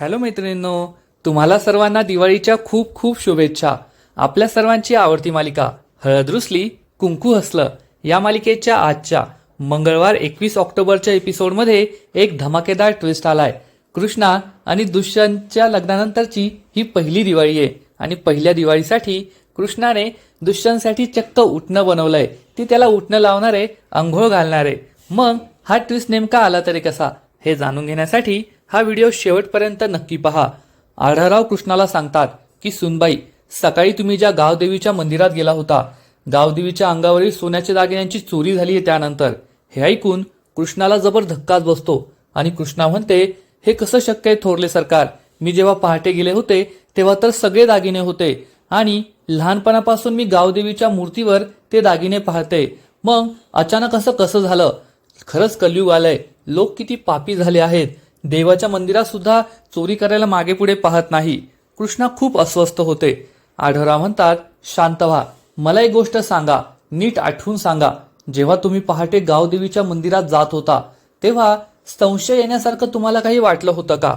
Hello मैत्रिणींनो तुम्हाला सर्वांना दिवाळीच्या खूप खूप शुभेच्छा. आपल्या सर्वांची आवडती मालिका हळद रुसली कुंकू हसलं या मालिकेच्या आजच्या मंगळवार एकवीस ऑक्टोबरच्या एपिसोडमध्ये एक धमाकेदार ट्विस्ट आलाय. कृष्णा आणि दुष्यंतच्या लग्नानंतरची ही पहिली दिवाळी आहे. आणि पहिल्या दिवाळीसाठी कृष्णाने दुष्यंतसाठी चक्क उठणं बनवलंय. ती त्याला उठणं लावणारे आंघोळ घालणारे. मग हा ट्विस्ट नेमका आला तरी कसा हे जाणून घेण्यासाठी हा व्हिडिओ शेवटपर्यंत नक्की पहा. आढळराव कृष्णाला सांगतात की सुनबाई सकाळी तुम्ही ज्या गावदेवीच्या मंदिरात गेला होता गावदेवीच्या अंगावरील सोन्याच्या दागिन्यांची चोरी झाली आहे त्यानंतर. हे ऐकून कृष्णाला जबर धक्काच बसतो आणि कृष्णा म्हणते हे कसं शक्य आहे थोरले सरकार? मी जेव्हा पहाटे गेले होते तेव्हा तर सगळे दागिने होते आणि लहानपणापासून मी गावदेवीच्या मूर्तीवर ते दागिने पाहते. मग अचानक असं कसं झालं? खरंच कलयुग आलंय. लोक किती पापी झाले आहेत. देवाच्या मंदिरात सुद्धा चोरी करायला मागे पुढे पाहत नाही. कृष्णा खूप अस्वस्थ होते. आढळराव म्हणतात शांत व्हा मला एक गोष्ट सांगा नीट आठवून सांगा. जेव्हा तुम्ही पहाटे गावदेवीच्या मंदिरात जात होता तेव्हा संशय येण्यासारखं तुम्हाला काही वाटलं होतं का?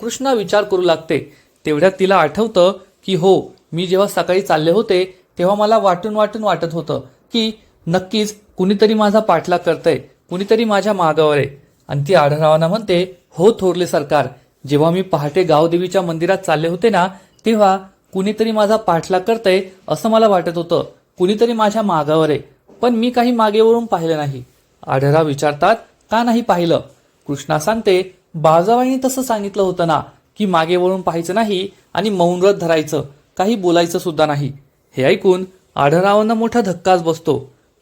कृष्णा विचार करू लागते. तेवढ्यात तिला आठवतं की हो मी जेव्हा सकाळी चालले होते तेव्हा मला वाटून वाटून वाटत होतं की नक्कीच कुणीतरी माझा पाठलाग करतंय कुणीतरी माझ्या मागावर आहे. आणि ती आढळरावांना म्हणते हो थोरले सरकार जेव्हा मी पहाटे गावदेवीच्या मंदिरात चालले होते ना तेव्हा कुणीतरी माझा पाठलाग करतंय असं मला वाटत होतं. कुणीतरी माझ्या मागावर आहे. पण मी काही मागे वळून पाहिलं नाही. आढळराव विचारतात का नाही पाहिलं? कृष्णा सांगते बाळजाबाईंनी तसं सांगितलं होतं ना की मागे वळून पाहायचं नाही आणि मौनव्रत धरायचं काही बोलायचं सुद्धा नाही. हे ऐकून आढळरावांना मोठा धक्काच बसतो.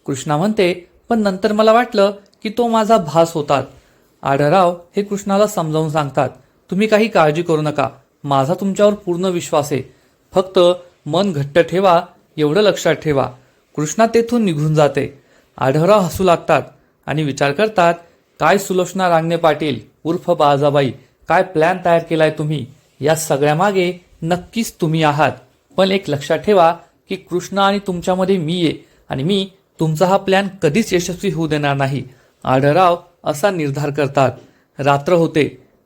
कृष्णा म्हणते पण नंतर मला वाटलं की तो माझा भास होतात. आढळराव हे कृष्णाला समजावून सांगतात तुम्ही काही काळजी करू नका. माझा तुमच्यावर पूर्ण विश्वास आहे. फक्त मन घट्ट ठेवा एवढं लक्षात ठेवा. कृष्णा तेथून निघून जाते. आढळराव हसू लागतात आणि विचार करतात काय सुलोचना रांगणे पाटील उर्फ बाजाबाई काय प्लॅन तयार केलाय तुम्ही? या सगळ्यामागे नक्कीच तुम्ही आहात. पण एक लक्षात ठेवा की कृष्णा आणि तुमच्यामध्ये मी आहे आणि मी तुमचा हा प्लॅन कधीच यशस्वी होऊ देणार नाही. आढळराव असा निर्धार करतात. रात्र होते.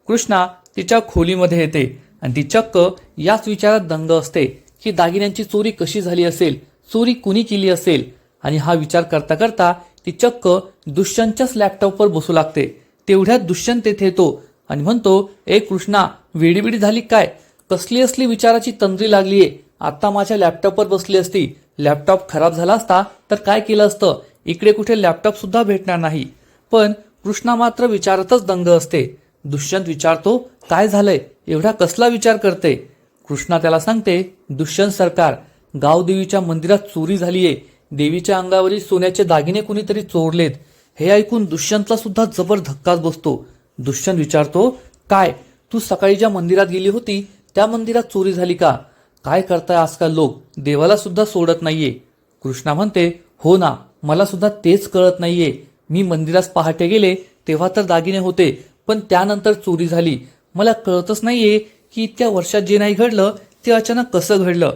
कृष्णा तिच्या खोलीमध्ये येते आणि ती चक्क याच विचारात दंग असते की दागिन्यांची चोरी कशी झाली असेल चोरी कुणी केली असेल? आणि हा विचार करता करता ती चक्क दुष्यंतच्याच लॅपटॉपवर बसू लागते. तेवढ्यात दुष्यंत तेथे येतो आणि म्हणतो ए कृष्णा वेडीबिडी झाली काय? कसली असली विचाराची तंद्री लागलीये? आता माझ्या लॅपटॉपवर बसली असती. लॅपटॉप खराब झाला असता तर काय केलं असतं? इकडे कुठे लॅपटॉप सुद्धा भेटणार नाही. पण कृष्णा मात्र विचारातच दंग असते. दुष्यंत विचारतो काय झालंय? एवढा कसला विचार करते? कृष्णा त्याला सांगते दुष्यंत सरकार गावदेवीच्या मंदिरात चोरी झालीये. देवीच्या अंगावरील सोन्याचे दागिने कुणीतरी चोरलेत. हे ऐकून दुष्यंतला सुद्धा जबर धक्काच बसतो. दुष्यंत विचारतो काय? तू सकाळी ज्या मंदिरात गेली होती त्या मंदिरात चोरी झाली का? काय करताय आजकाल लोक? देवाला सुद्धा सोडत नाहीये. कृष्णा म्हणते हो ना मला सुद्धा तेच कळत नाहीये. मी मंदिरास पहाटे गेले तेव्हा तर दागिने होते पण त्यानंतर चोरी झाली. मला कळतच नाहीये की इतक्या वर्षात जे नाही घडलं ते अचानक कसं घडलं.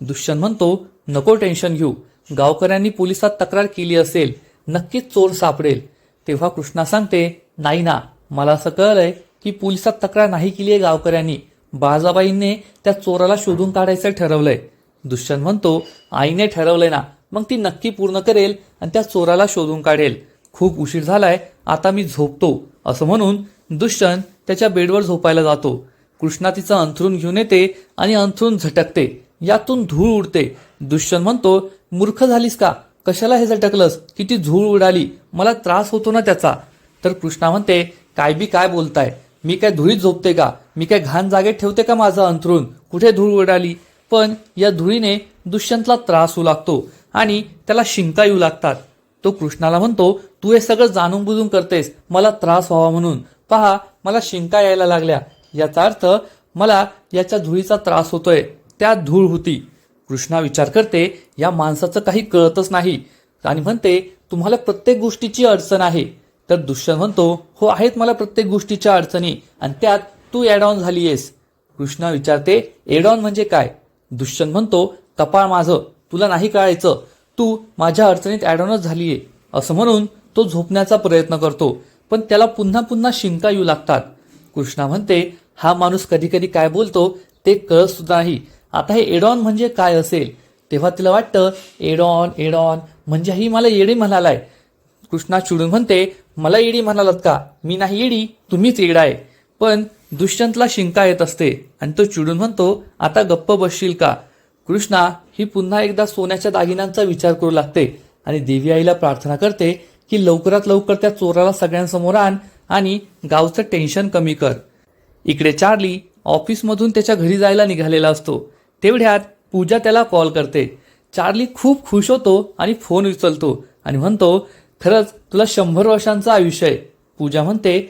दुष्यंत म्हणतो नको टेन्शन घेऊ. गावकऱ्यांनी पोलिसात तक्रार केली असेल नक्कीच चोर सापडेल. तेव्हा कृष्णा सांगते नाही ना मला असं कळलंय की पोलिसात तक्रार नाही केली आहे गावकऱ्यांनी. बाळजाबाईंनी त्या चोराला शोधून काढायचं ठरवलंय. दुष्यंत म्हणतो आईने ठरवलंय ना मग ती नक्की पूर्ण करेल आणि त्या चोराला शोधून काढेल. खूप उशीर झालाय आता मी झोपतो असं म्हणून दुष्यंत त्याच्या बेडवर झोपायला जातो. कृष्णा तिचं अंथरून घेऊन येते आणि अंथरून झटकते. यातून धूळ उडते. दुष्यंत म्हणतो मूर्ख झालीस का? कशाला हे झटकलंस? किती धूळ उडाली. मला त्रास होतो ना त्याचा. तर कृष्णा म्हणते काय बी काय बोलताय? मी काय धुळीत झोपते का? मी काय घाण जागेत ठेवते का माझं अंथरून? कुठे धूळ उडाली? पण या धुळीने दुष्यंतला त्रास होऊ लागतो आणि त्याला शिंका येऊ लागतात. तो कृष्णाला म्हणतो तू हे सगळं जाणून बुजून करतेस. मला त्रास व्हावा म्हणून. पहा मला शिंका यायला लागल्या. याचा अर्थ मला याच्या धुळीचा त्रास होतोय. त्यात धूळ होती. कृष्णा विचार करते या माणसाचं काही कळतच नाही. आणि म्हणते तुम्हाला प्रत्येक गोष्टीची अडचण आहे. तर दुष्यंत म्हणतो हो आहेत मला प्रत्येक गोष्टीच्या अडचणी. आणि त्यात तू ॲड ऑन झाली आहेस कृष्णा विचारते एड ऑन म्हणजे काय? दुष्यंत म्हणतो कपाळ माझं. तुला नाही कळायचं. तू माझ्या अडचणीत ॲडॉनच आहे असं म्हणून तो झोपण्याचा प्रयत्न करतो. पण त्याला पुन्हा पुन्हा शिंका येऊ लागतात. कृष्णा म्हणते हा माणूस कधी कधी काय बोलतो ते कळत सुद्धा नाही. आता हे एडॉन म्हणजे काय असेल? तेव्हा तिला वाटतं एडॉन एडॉन म्हणजे ही मला येडी म्हणालाय. कृष्णा चिडून म्हणते मला येडी म्हणालात का? मी नाही येडी तुम्हीच येडा आहे पण दुष्यंतला शिंका येत असते आणि तो चिडून म्हणतो आता गप्प बसशील का? कृष्णा ही पुन्हा एकदा सोन्याच्या दागिन्यांचा विचार करू लागते आणि देवी आईला प्रार्थना करते की लवकरात लवकर त्या चोराला सगळ्यांसमोर आण आणि गावचं टेन्शन कमी कर. इकडे चार्ली ऑफिसमधून त्याच्या घरी जायला निघालेला असतो. तेवढ्यात पूजा त्याला कॉल करते. चार्ली खूप खुश होतो आणि फोन उचलतो आणि म्हणतो खरंच तुला शंभर वर्षांचं आयुष्य आहे. पूजा म्हणते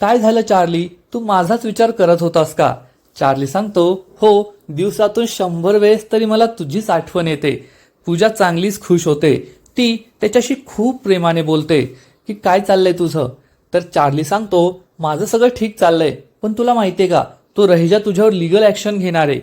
काय झालं चार्ली? तू माझाच विचार करत होतास का? चार्ली सांगतो हो दिवसातून शंभर वेळेस तरी मला तुझीच आठवण येते. पूजा चांगलीच खुश होते. ती त्याच्याशी खूप प्रेमाने बोलते की काय चाललंय तुझं? तर चार्ली सांगतो माझं सगळं ठीक चाललंय पण तुला माहितीये का तो रहिजा तुझ्यावर लिगल ऍक्शन घेणार आहे.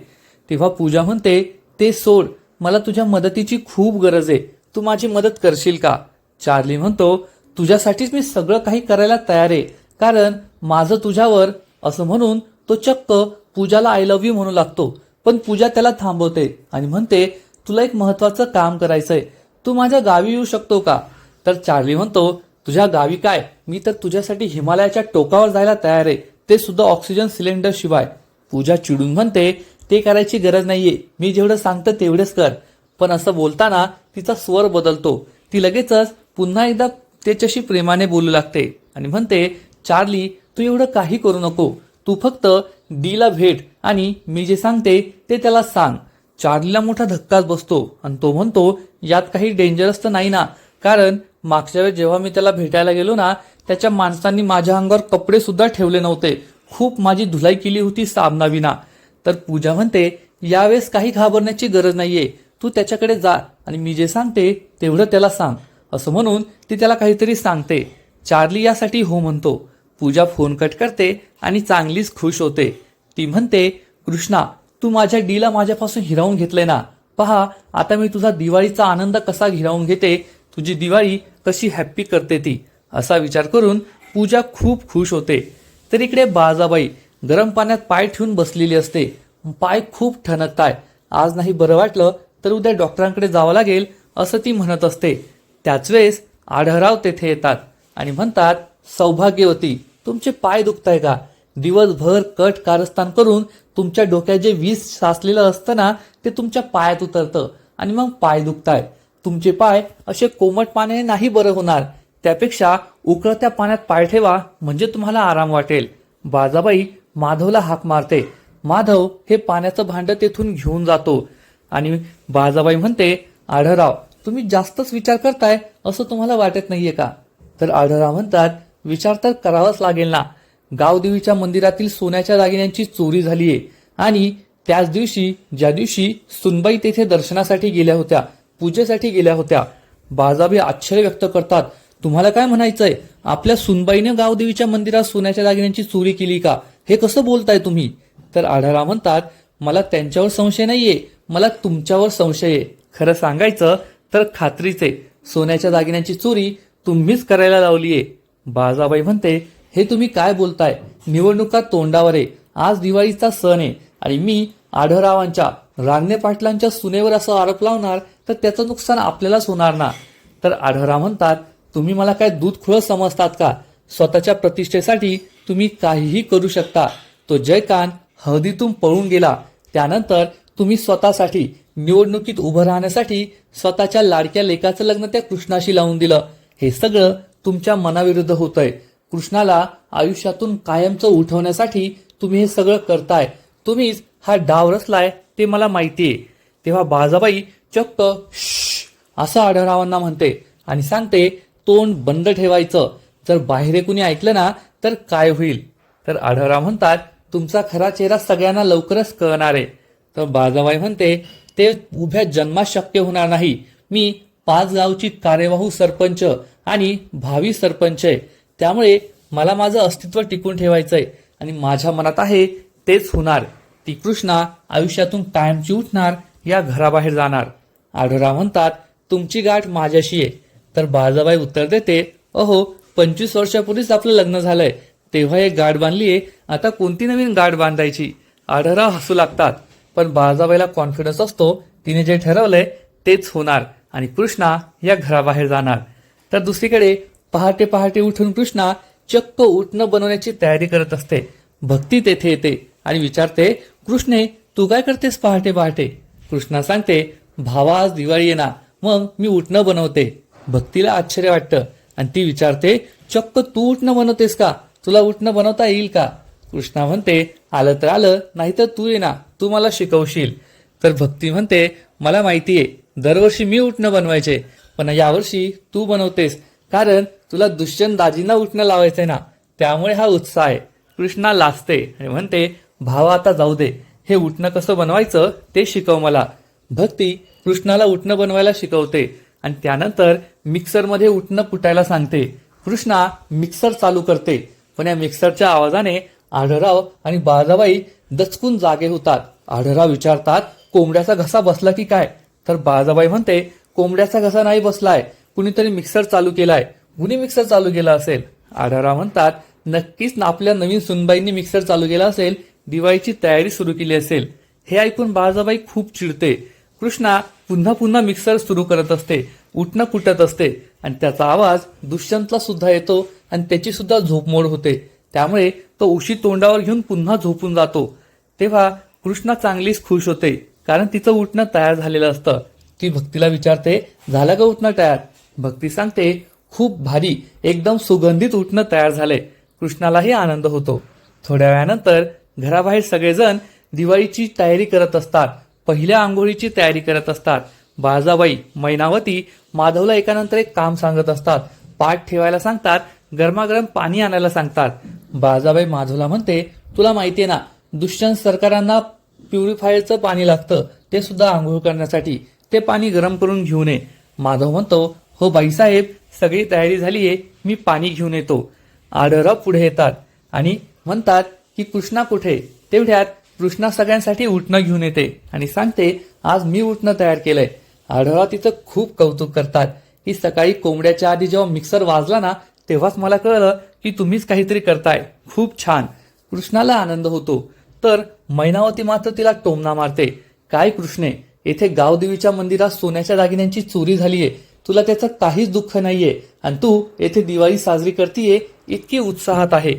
तेव्हा पूजा म्हणते ते सोड मला तुझ्या मदतीची खूप गरज आहे. तू माझी मदत करशील का? चार्ली म्हणतो तुझ्यासाठीच मी सगळं काही करायला तयार आहे. कारण माझं तुझ्यावर असं म्हणून तो चक्क पूजाला आय लव्ह यू म्हणू लागतो पण पूजा त्याला थांबवते आणि म्हणते तुला एक महत्वाचं काम करायचंय. तू माझ्या गावी येऊ शकतो का? तर चार्ली म्हणतो तुझ्या गावी काय? मी तर तुझ्यासाठी हिमालयाच्या टोकावर जायला तयार आहे. ते सुद्धा ऑक्सिजन सिलेंडर शिवाय. पूजा चिडून म्हणते ते करायची गरज नाहीये. मी जेवढं सांगतं तेवढेच कर. पण असं बोलताना तिचा स्वर बदलतो. ती लगेचच पुन्हा एकदा त्याच्याशी प्रेमाने बोलू लागते आणि म्हणते चार्ली तू एवढं काही करू नको. तू फक्त डीला भेट आणि मी जे सांगते ते त्याला सांग. चार्लीला मोठा धक्काच बसतो आणि तो म्हणतो यात काही डेंजरस तर नाही ना. कारण मागच्या वेळेस जेव्हा मी त्याला भेटायला गेलो ना त्याच्या माणसांनी माझ्या अंगावर कपडे सुद्धा ठेवले नव्हते. खूप माझी धुलाई केली होती साबणाविना. तर पूजा म्हणते यावेळेस काही घाबरण्याची गरज नाहीये. तू त्याच्याकडे जा आणि मी जे सांगते तेवढं त्याला सांग. असं म्हणून ती त्याला काहीतरी सांगते. चार्ली यासाठी हो म्हणतो. पूजा फोन कट करते आणि चांगलीच खुश होते. ती म्हणते कृष्णा तू माझ्या डीला माझ्यापासून हिरावून घेतले ना? पहा आता मी तुझा दिवाळीचा आनंद कसा हिरावून घेते? तुझी दिवाळी कशी हॅप्पी करते ती? असा विचार करून पूजा खूप खुश होते. तर इकडे बाजाबाई गरम पाण्यात पाय ठेवून बसलेली असते. पाय खूप ठणकताय. आज नाही बरं वाटलं तर उद्या डॉक्टरांकडे जावं लागेल असं ती म्हणत असते. त्याच वेळेस आढळराव तेथे येतात आणि म्हणतात सौभाग्यवती तुमचे पाय दुखताय का? दिवसभर कट कारस्थान करून तुमच्या डोक्यात जे वीज साचलेलं असतं ना ते तुमच्या पायात उतरतं आणि मग पाय दुखताय. तुमचे पाय असे कोमट पाण्याने नाही बरं होणार. त्यापेक्षा उकळत्या पाण्यात पाय ठेवा म्हणजे तुम्हाला आराम वाटेल. बाजाबाई माधवला हाक मारते. माधव हे पाण्याचं भांडं तेथून घेऊन जातो. आणि बाजाबाई म्हणते आढळराव तुम्ही जास्तच विचार करताय असं तुम्हाला वाटत नाहीये का? तर आढळराव म्हणतात विचार तर करावाच लागेल ना. गावदेवीच्या मंदिरातील सोन्याच्या दागिन्यांची चोरी झालीये. आणि त्याच दिवशी ज्या दिवशी सुनबाई तेथे दर्शनासाठी गेल्या होत्या पूजेसाठी गेल्या होत्या बाजाबी आश्चर्य व्यक्त करतात. तुम्हाला काय म्हणायचंय? आपल्या सुनबाईने गावदेवीच्या मंदिरात सोन्याच्या दागिन्यांची चोरी केली का? हे कसं बोलताय तुम्ही? तर आढळा म्हणतात मला त्यांच्यावर संशय नाहीये. मला तुमच्यावर संशय आहे. खरं सांगायचं तर खात्रीचे. सोन्याच्या दागिन्यांची चोरी तुम्हीच करायला लावलीये. बाळजाबाई म्हणते हे तुम्ही काय बोलताय? निवडणुका तोंडावर आहे. आज दिवाळीचा सण आहे. आणि मी आढळरावांच्या रांगणे पाटलांच्या सुनेवर असं आरोप लावणार तर त्याचं नुकसान आपल्यालाच होणार ना? तर आढळराव म्हणतात तुम्ही मला काय दूध खुळं समजतात का? स्वतःच्या प्रतिष्ठेसाठी तुम्ही काहीही करू शकता. तो जयकांत हळदीतून पळून गेला. त्यानंतर तुम्ही स्वतःसाठी निवडणुकीत उभं राहण्यासाठी स्वतःच्या लाडक्या लेकाचं लग्न त्या कृष्णाशी लावून दिलं. हे सगळं तुमच्या मनाविरुद्ध होतंय. कृष्णाला आयुष्यातून कायमचं उठवण्यासाठी तुम्ही हे सगळं करताय. तुम्हीच हा डाव रचलाय ते मला माहिती आहे तेव्हा बाजाबाई चक्क असं आढळरावांना म्हणते आणि सांगते तोंड बंद ठेवायचं. जर बाहेर कुणी ऐकलं ना तर काय होईल? तर आढळराव म्हणतात तुमचा खरा चेहरा सगळ्यांना लवकरच कळणार आहे. तर बाजाबाई म्हणते ते उभ्या जन्मात शक्य होणार नाही. मी पाच गावची कार्यवाहू सरपंच. आणि भावी सरपंच आहे. त्यामुळे मला माझं अस्तित्व टिकून ठेवायचं आहे आणि माझ्या मनात आहे तेच होणार. ती कृष्णा आयुष्यातून कायमची उठणार या घराबाहेर जाणार. आढोरा म्हणतात तुमची गाठ माझ्याशी आहे. तर बाळजाबाई उत्तर देते अहो पंचवीस वर्षापूर्वीच आपलं लग्न झालंय. तेव्हा एक गाठ बांधली आहे. आता कोणती नवीन गाठ बांधायची? आढरा हसू लागतात. पण बाळजाबाईला कॉन्फिडन्स असतो तिने जे ठरवलंय तेच होणार आणि कृष्णा या घराबाहेर जाणार. तर दुसरीकडे पहाटे पहाटे उठून कृष्णा चक्क उठणं बनवण्याची तयारी करत असते. भक्ती तेथे येते आणि विचारते कृष्णे तू काय करतेस पहाटे पहाटे? कृष्णा सांगते भावा आज दिवाळी येणार. मग मी उठणं बनवते. भक्तीला आश्चर्य वाटतं आणि ती विचारते चक्क तू उठणं बनवतेस का? तुला उठणं बनवता येईल का? कृष्णा म्हणते आलं तर आलं नाही तर तू ये ना. तू मला शिकवशील. तर भक्ती म्हणते मला माहितीये दरवर्षी मी उठणं बनवायचे. पण यावर्षी तू बनवतेस. कारण तुला दुष्यंत दाजींना उठणं लावायचंय ना त्यामुळे हा उत्साह आहे. कृष्णा लाजते आणि म्हणते भावा आता जाऊ दे. हे उठणं कसं बनवायचं ते शिकव मला. भक्ती कृष्णाला उठणं बनवायला शिकवते आणि त्यानंतर मिक्सरमध्ये उठणं पुटायला सांगते. कृष्णा मिक्सर चालू करते. पण या मिक्सरच्या आवाजाने आढराव आणि बाळाबाई दचकून जागे होतात. आढराव विचारतात कोंबड्याचा घसा बसला की काय? तर बाळाबाई म्हणते कोंबड्याचा घसा नाही बसलाय कुणीतरी मिक्सर चालू केलाय. कुणी मिक्सर चालू केला असेल? आढळराव म्हणतात नक्कीच ना आपल्या नवीन सुनबाईंनी मिक्सर चालू केला असेल दिवाळीची तयारी सुरू केली असेल. हे ऐकून बाळजाबाई खूप चिडते. कृष्णा पुन्हा पुन्हा मिक्सर सुरू करत असते उठणं कुटत असते आणि त्याचा आवाज दुष्यंतला सुद्धा येतो आणि त्याची सुद्धा झोपमोड होते. त्यामुळे तो उशी तोंडावर घेऊन पुन्हा झोपून जातो. तेव्हा कृष्णा चांगलीच खुश होते कारण तिचं उठणं तयार झालेलं असतं. ती भक्तीला विचारते झालं का उठणं तयार? भक्ती सांगते खूप भारी एकदम सुगंधित उठणं तयार झालंय. कृष्णालाही आनंद होतो. थोड्या वेळानंतर घराबाहेर सगळेजण दिवाळीची तयारी करत असतात. पहिल्या आंघोळीची तयारी करत असतात. बाळजाबाई मैनावती माधवला एकानंतर एक काम सांगत असतात. पाठ ठेवायला सांगतात गरमागरम पाणी आणायला सांगतात. बाळजाबाई माधवला म्हणते तुला माहितीये ना दुष्यंत सरकारांना प्युरिफायरचं पाणी लागतं ते सुद्धा आंघोळ करण्यासाठी. ते पाणी गरम करून घेऊन ये माधव म्हणतो हो बाईसाहेब सगळी तयारी झाली आहे मी पाणी घेऊन येतो. आढळराव पुढे येतात आणि म्हणतात की कृष्णा कुठे? तेवढ्यात कृष्णा सगळ्यांसाठी उठणं घेऊन येते आणि सांगते आज मी उठणं तयार केलंय. आढळराव तिचं खूप कौतुक करतात. की सकाळी कोंबड्याच्या आधी जेव्हा मिक्सर वाजला ना तेव्हाच मला कळलं की तुम्हीच काहीतरी करताय. खूप छान. कृष्णाला आनंद होतो. तर मैनावती मात्र तिला टोमना मारते. काय कृष्णे येथे गावदेवीच्या मंदिरात सोन्याच्या दागिन्यांची चोरी झालीये. तुला त्याचं काहीच दुःख नाहीये. आणि तू येथे दिवाळी साजरी करतीये इतकी उत्साहात आहे.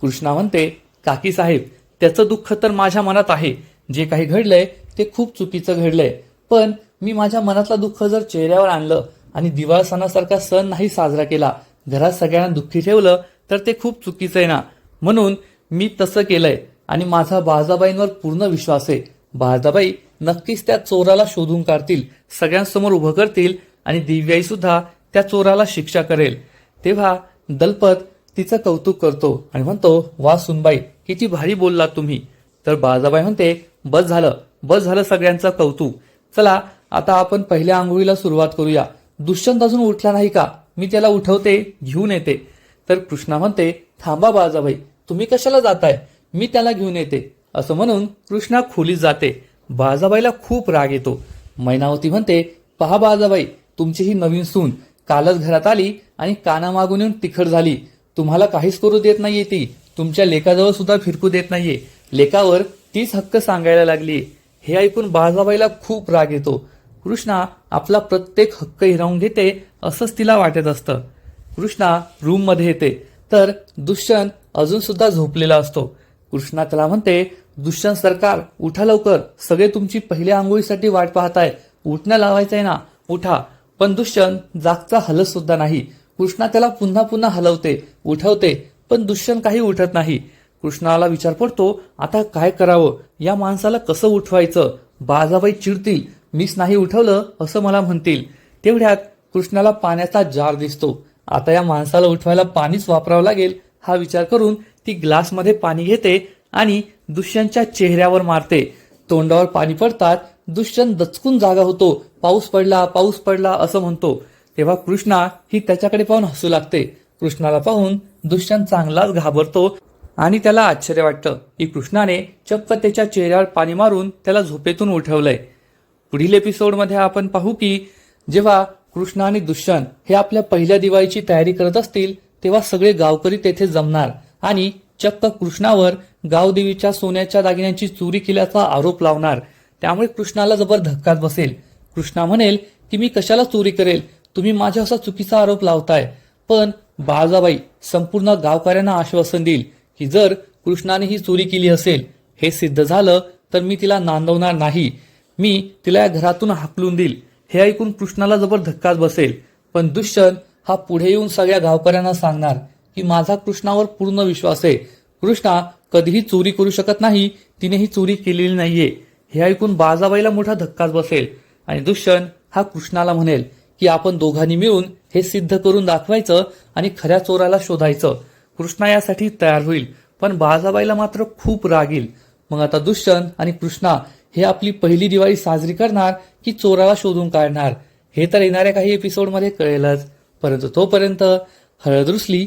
कृष्णा म्हणते काकी साहेब त्याचं दुःख तर माझ्या मनात आहे. जे काही घडलंय ते खूप चुकीचं घडलंय. पण मी माझ्या मनातलं दुःख जर चेहऱ्यावर आणलं आणि दिवाळ सणासारखा सण नाही साजरा केला घरात सगळ्यांना दुःखी ठेवलं तर ते खूप चुकीचं आहे ना. म्हणून मी तसं केलंय आणि माझा बाळजाबाईंवर पूर्ण विश्वास आहे. बाळजाबाई नक्कीच त्या चोराला शोधून काढतील सगळ्यांसमोर उभं करतील आणि दिव्याई सुद्धा त्या चोराला शिक्षा करेल. तेव्हा दलपत तिचं कौतुक करतो आणि म्हणतो वा सुनबाई किती भारी बोललात तुम्ही. तर बाळजाबाई म्हणते बस झालं बस झालं सगळ्यांचं कौतुक. चला आता आपण पहिल्या आंघोळीला सुरुवात करूया. दुष्यंत अजून उठला नाही का? मी त्याला उठवते घेऊन येते. तर कृष्णा म्हणते थांबा बाळाबाई तुम्ही कशाला जाताय? मी त्याला घेऊन येते. असं म्हणून कृष्णा खोलीत जाते. बाजाबाईला खूप राग येतो. मैनावती म्हणते पहा बाजाबाई तुमची ही नवीन सून कालच घरात आली आणि कानामागून येऊन तिखट झाली. तुम्हाला काहीच करू देत नाहीये ती. तुमच्या लेकाजवळ सुद्धा फिरकू देत नाहीये. लेकावर तीच हक्क सांगायला लागली हे ऐकून बाजाबाईला खूप राग येतो. कृष्णा आपला प्रत्येक हक्क हिरावून घेते असंच तिला वाटत असतं. कृष्णा रूममध्ये येते. तर दुष्यंत अजून सुद्धा झोपलेला असतो. कृष्णा त्याला म्हणते दुष्यंत सरकार उठा लवकर. सगळे तुमची पहिल्या आंघोळीसाठी वाट पाहताय. उठणं लावायचंय ना? उठा. पण दुष्यंत जागचा हलत सुद्धा नाही. कृष्णा त्याला पुन्हा पुन्हा हलवते उठवते पण दुष्यंत काही उठत नाही. कृष्णाला विचार पडतो आता काय करावं? या माणसाला कसं उठवायचं? बाजाबाई चिडतील. मीच नाही उठवलं असं मला म्हणतील. तेवढ्यात कृष्णाला पाण्याचा जार दिसतो. आता या माणसाला उठवायला पाणीच वापरावं लागेल हा विचार करून ती ग्लासमध्ये पाणी घेते आणि दुष्यंतच्या चेहऱ्यावर मारते. तोंडावर पाणी पडतात. दुष्यंत दचकून जागा होतो. पाऊस पडला पाऊस पडला असं म्हणतो. तेव्हा कृष्णा ही त्याच्याकडे पाहून हसू लागते. कृष्णाला पाहून दुष्यंत चांगलाच घाबरतो आणि त्याला आश्चर्य वाटतं की कृष्णाने चक्क त्याच्या चेहऱ्यावर पाणी मारून त्याला झोपेतून उठवलंय. पुढील एपिसोडमध्ये आपण पाहू की जेव्हा कृष्ण आणि दुष्यंत हे आपल्या पहिल्या दिवाळीची तयारी करत असतील तेव्हा सगळे गावकरी तेथे जमणार आणि चक्क कृष्णावर गावदेवीच्या सोन्याच्या दागिन्यांची चोरी केल्याचा आरोप लावणार. त्यामुळे कृष्णाला जबर धक्काच बसेल. कृष्णा म्हणेल की मी कशाला चोरी करेल? तुम्ही माझ्या असा चुकीचा आरोप लावताय. पण बाळजाबाई संपूर्ण गावकऱ्यांना आश्वासन देईल की जर कृष्णाने ही चोरी केली असेल हे सिद्ध झालं तर मी तिला नांदवणार नाही. मी तिला या घरातून हाकलून देईल. हे ऐकून कृष्णाला जबर धक्काच बसेल. पण दुष्यंत हा पुढे येऊन सगळ्या गावकऱ्यांना सांगणार. की माझा कृष्णावर पूर्ण विश्वास आहे. कृष्णा कधीही चोरी करू शकत नाही तिने ही चोरी केलेली नाहीये. हे ऐकून बाजाबाईला मोठा धक्काच बसेल. आणि दुष्यंत हा कृष्णाला म्हणेल की आपण दोघांनी मिळून हे सिद्ध करून दाखवायचं आणि खऱ्या चोराला शोधायचं. कृष्णा यासाठी तयार होईल पण बाजाबाईला मात्र खूप राग येईल. मग आता दुष्यंत आणि कृष्णा हे आपली पहिली दिवाळी साजरी करणार की चोराला शोधून काढणार? हे तर येणाऱ्या काही एपिसोडमध्ये कळेलच. परंतु तोपर्यंत हळद रुसली